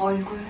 얼굴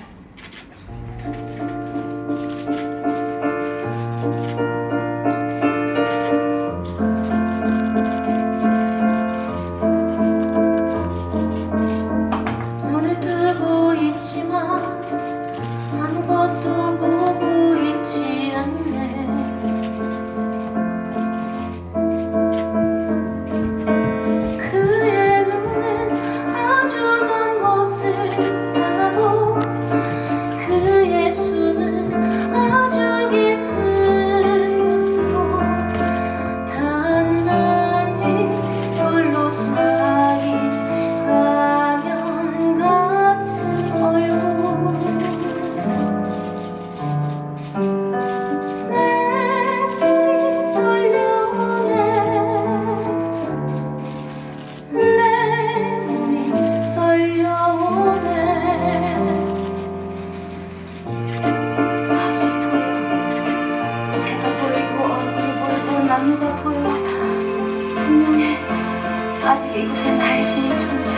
아직 이곳에 나의 주인 존재